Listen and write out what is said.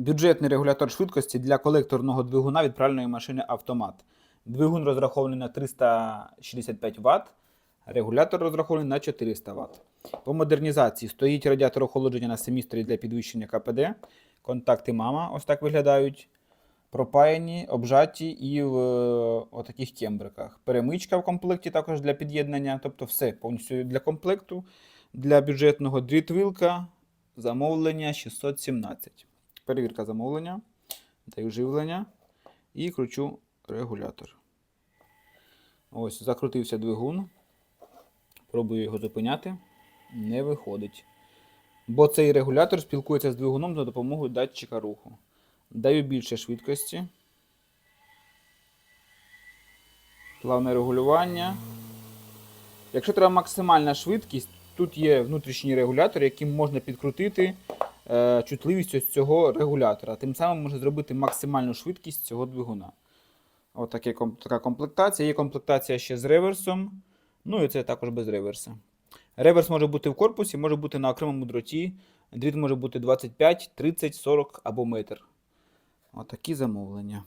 Бюджетний регулятор швидкості для колекторного двигуна від пральної машини автомат. Двигун розрахований на 365 Вт, регулятор розрахований на 400 Вт. По модернізації стоїть радіатор охолодження на семісторі для підвищення КПД. Контакти мама ось так виглядають. Пропаяні, обжаті і в е, отаких кембриках. Перемичка в комплекті також для під'єднання, тобто все повністю для комплекту. Для бюджетного дріт-вилка замовлення 617. Перевірка замовлення. Даю живлення і кручу регулятор. Ось, закрутився двигун. Пробую його зупиняти. Не виходить. Бо цей регулятор спілкується з двигуном за допомогою датчика руху. Даю більше швидкості. Плавне регулювання. Якщо треба максимальна швидкість, тут є внутрішній регулятор, яким можна підкрутити чутливість ось цього регулятора. Тим самим можна зробити максимальну швидкість цього двигуна. От таке, така комплектація. Є комплектація ще з реверсом. Ну і це також без реверса. Реверс може бути в корпусі, може бути на окремому дроті. Дріт може бути 25, 30, 40 або метр. Отакі замовлення.